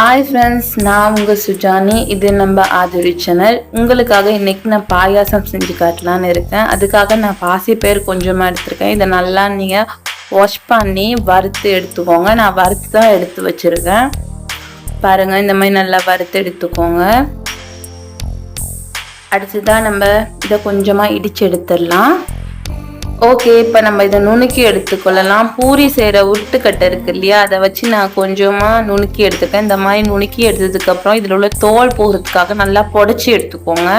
Hi friends நான் உங்கள் சுஜானி. இது நம்ம ஆதுரி சேனல் உங்களுக்காக இன்றைக்கி நான் பாயாசம் செஞ்சு காட்டலான்னு இருக்கேன். அதுக்காக நான் பாசி பேர் கொஞ்சமாக எடுத்திருக்கேன். இதை நல்லா நீங்கள் வாஷ் பண்ணி வறுத்து எடுத்துக்கோங்க. நான் வறுத்து தான் எடுத்து வச்சுருக்கேன். பாருங்கள் இந்த மாதிரி நல்லா வறுத்து எடுத்துக்கோங்க. அடுத்ததாக நம்ம இதை கொஞ்சமாக இடித்து எடுத்துடலாம். ஓகே இப்போ நம்ம இதை நுணுக்கி எடுத்துக்கொள்ளலாம். பூரி செய்கிற உருட்டுக்கட்டை இருக்கு இல்லையா? அதை வச்சு நான் கொஞ்சமாக நுணுக்கி எடுத்துக்கேன். இந்த மாதிரி நுணுக்கி எடுத்ததுக்கப்புறம் இதில் உள்ள தோல் போகிறதுக்காக நல்லா புடச்சி எடுத்துக்கோங்க.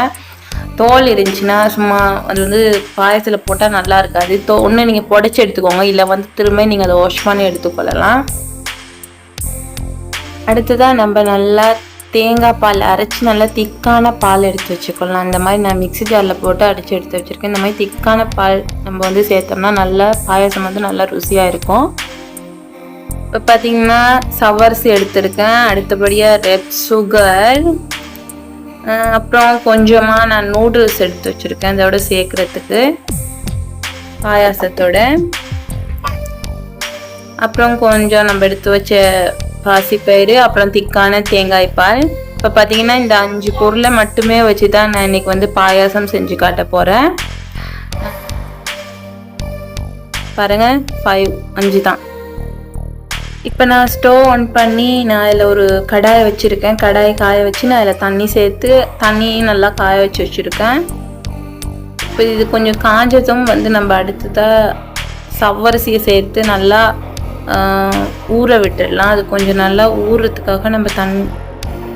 தோல் இருந்துச்சுன்னா சும்மா அது வந்து பாயசத்தில் போட்டால் நல்லா இருக்காது. தோ ஒன்று நீங்கள் புடச்சி எடுத்துக்கோங்க. இல்லை வந்து திரும்ப நீங்கள் அதை வாஷ் பண்ணி எடுத்துக்கொள்ளலாம். அடுத்ததாக நம்ம நல்லா தேங்காய் பால் அரைச்சி நல்லா திக்கான பால் எடுத்து வச்சுக்கலாம். இந்த மாதிரி நான் மிக்ஸி ஜாரில் போட்டு அடித்து எடுத்து வச்சுருக்கேன். இந்த மாதிரி திக்கான பால் நம்ம வந்து சேர்த்தோம்னா நல்லா பாயாசம் வந்து நல்லா ருசியாக இருக்கும். இப்போ பார்த்தீங்கன்னா சவர்ஸ் எடுத்திருக்கேன். அடுத்தபடியாக ரெட் சுகர் அப்புறம் கொஞ்சமாக நான் நூடுல்ஸ் எடுத்து வச்சுருக்கேன். இதோட சேர்க்குறதுக்கு பாயாசத்தோட. அப்புறம் கொஞ்சம் நம்ம எடுத்து வச்ச பாசிப்பயிறு அப்புறம் திக்கான தேங்காய் பால். இப்போ பார்த்தீங்கன்னா இந்த அஞ்சு பொருளை மட்டுமே வச்சு தான் நான் இன்னைக்கு வந்து பாயாசம் செஞ்சு காட்ட போகிறேன் பாருங்கள் ஃபைவ் அஞ்சு தான். இப்போ நான் ஸ்டோவ் ஆன் பண்ணி நான் அதில் ஒரு கடாயை வச்சுருக்கேன். கடாயை காய வச்சு நான் அதில் தண்ணி சேர்த்து தண்ணியும் நல்லா காய வச்சு வச்சுருக்கேன். இப்போ இது கொஞ்சம் காஞ்சதும் வந்து நம்ம அடுத்ததாக சவ்வரிசியை சேர்த்து நல்லா ஊற விட்டுடலாம். அது கொஞ்சம் நல்லா ஊறுறதுக்காக நம்ம தன்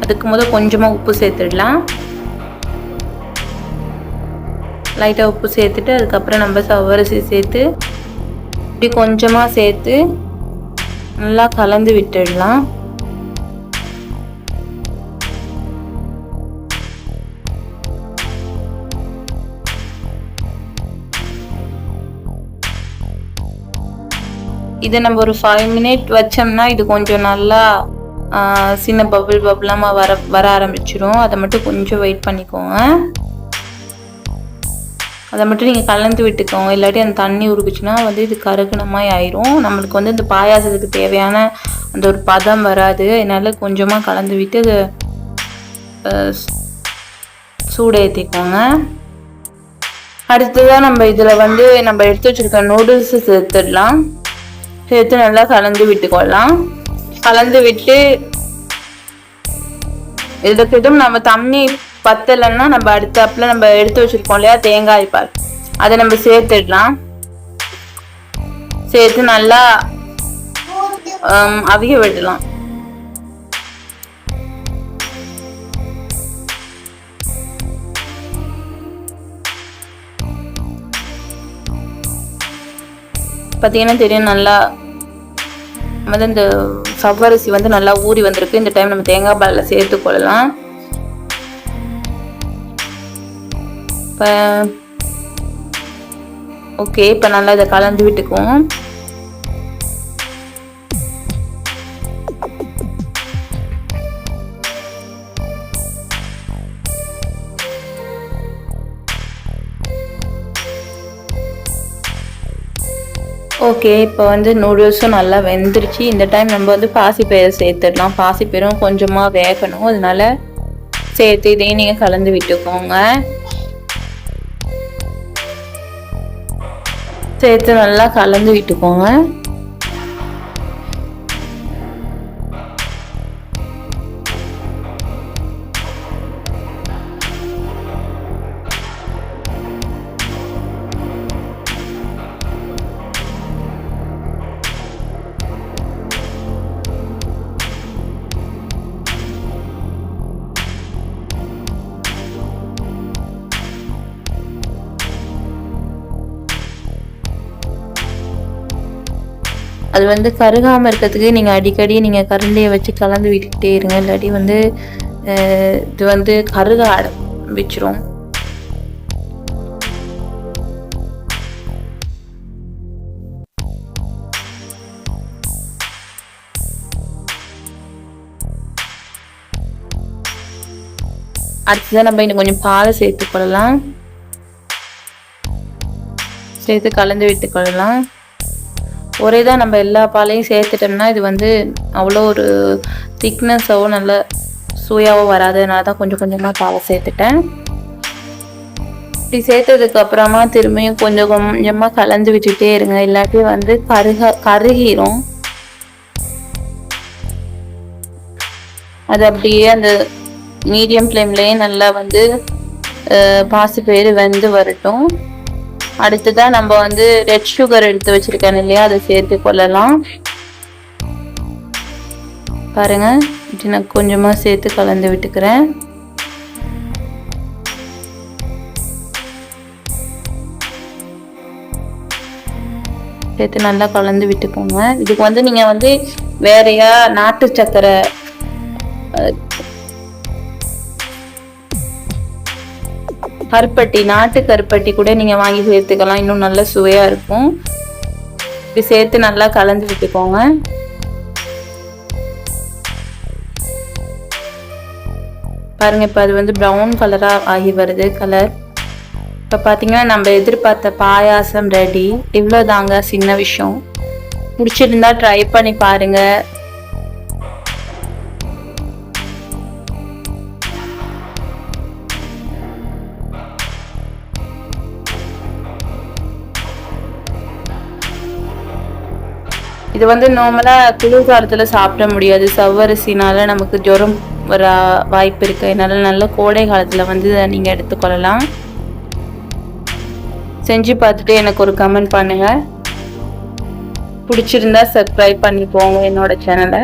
அதுக்கு முதல் கொஞ்சமாக உப்பு சேர்த்துடலாம். லைட்டாக உப்பு சேர்த்துட்டு அதுக்கப்புறம் நம்ம சவ்வரிசி சேர்த்து இப்படி கொஞ்சமாக சேர்த்து நல்லா கலந்து விட்டுடலாம். இதை நம்ம ஒரு ஃபைவ் மினிட் வச்சோம்னா இது கொஞ்சம் நல்லா சின்ன பபுள் பபுளமாக வர வர ஆரம்பிச்சிடும் அதை மட்டும் கொஞ்சம் வெயிட் பண்ணிக்கோங்க. அதை மட்டும் நீங்கள் கலந்து விட்டுக்கோங்க. இல்லாட்டி அந்த தண்ணி உருகுச்சுன்னா வந்து இது கருகுன மாதிரி ஆயிரும். நம்மளுக்கு வந்து இந்த பாயாசத்துக்கு தேவையான அந்த ஒரு பதம் வராது. என்னால் கொஞ்சமாக கலந்து விட்டு அது சூடேற்றிக்கோங்க ஏற்றிக்கோங்க அடுத்ததாக நம்ம இதில் வந்து நம்ம எடுத்து வச்சுருக்க நூடுல்ஸு சேர்த்துடலாம். சேர்த்து நல்லா கலந்து விட்டுக்கொள்ளலாம். கலந்து விட்டு இதுக்கிட்டும் நம்ம தண்ணி பத்தலைன்னா நம்ம அடுத்தப்பில் நம்ம எடுத்து வச்சிருக்கோம் இல்லையா? தேங்காய் பால். அதை நம்ம சேர்த்துடலாம். சேர்த்து நல்லா அவிய விடலாம். பார்த்தீங்கன்னா தெரியும் நல்லா வந்து இந்த சவ்வரிசி வந்து நல்லா ஊறி வந்திருக்கு. இந்த டைம் நம்ம தேங்காய் பாலில் சேர்த்து கொள்ளலாம் இப்போ ஓகே இப்போ நல்லா இதை கலந்து விட்டுக்குவோம். ஓகே இப்போ வந்து நூடுல்ஸும் நல்லா வெந்துருச்சு. இந்த டைம் நம்ம வந்து பாசிப்பயிறு சேர்த்துடலாம். பாசிப்பயிரும் கொஞ்சமாக வேகணும். அதனால சேர்த்து இதையும் நீங்கள் கலந்து விட்டுக்கோங்க. சேர்த்து நல்லா கலந்து விட்டுக்கோங்க. அது வந்து கருகாமல் இருக்கிறதுக்கு நீங்கள் அடிக்கடி நீங்கள் கரண்டியை வச்சு கலந்து விட்டுக்கிட்டே இருங்க. இல்லாட்டி வந்து அஹ், இது வந்து கருக ஆரம்பிச்சிரும். அடுத்ததான் நம்ம இன்னும் கொஞ்சம் பாலை சேர்த்துக்கொள்ளலாம் சேர்த்து கலந்து விட்டுக்கொள்ளலாம் ஒரே தான் நம்ம எல்லா பாலையும் சேர்த்துட்டோம்னா இது வந்து அவ்வளோ ஒரு திக்னஸாவோ நல்ல சுவையாவோ வராது தான் கொஞ்சம் கொஞ்சமாக பாலை சேர்த்துட்டேன். இப்படி சேர்த்ததுக்கு அப்புறமா திரும்பியும் கொஞ்சம் கொஞ்சமாக கலந்து விட்டுட்டே இருங்க. இல்லாட்டி வந்து கருக கருகிரும். அது அப்படியே அந்த மீடியம் ஃப்ளேம்லேயே நல்லா வந்து பாசிப்பயிறு வெந்து வரட்டும். அடுத்ததான் நம்ம வந்து ரெட் சுகர் எடுத்து வச்சிருக்கேன் இல்லையா? அதை சேர்த்து கொள்ளலாம். பாருங்க இப்படி நான் கொஞ்சமாக சேர்த்து கலந்து விட்டுக்கிறேன். சேர்த்து நல்லா கலந்து விட்டுக்கோங்க. இதுக்கு வந்து நீங்கள் வந்து வேறையா நாட்டு சக்கரை கருப்பட்டி நாட்டு கருப்பட்டி கூட நீங்கள் வாங்கி சேர்த்துக்கலாம். இன்னும் நல்ல சுவையாக இருக்கும். இப்படி சேர்த்து நல்லா கலந்து விட்டுக்கோங்க. பாருங்க இப்போ அது வந்து ப்ரௌன் கலராக ஆகி வருது கலர் இப்போ பார்த்தீங்கன்னா நம்ம எதிர்பார்த்த பாயாசம் ரெடி இவ்வளோ தாங்க சின்ன விஷயம். பிடிச்சிருந்தா ட்ரை பண்ணி பாருங்கள் இது வந்து நார்மலாக குளிர்காலத்தில் சாப்பிட முடியாது. சவ்வரிசினால் நமக்கு ஜுரம் வர வாய்ப்பு இருக்கு. அதனால நல்ல கோடை காலத்தில் வந்து இதை நீங்கள் எடுத்துக்கொள்ளலாம். செஞ்சு பார்த்துட்டு எனக்கு ஒரு கமெண்ட் பண்ணுங்கள் பிடிச்சிருந்தா சப்ஸ்கிரைப் பண்ணி போங்க என்னோட சேனலை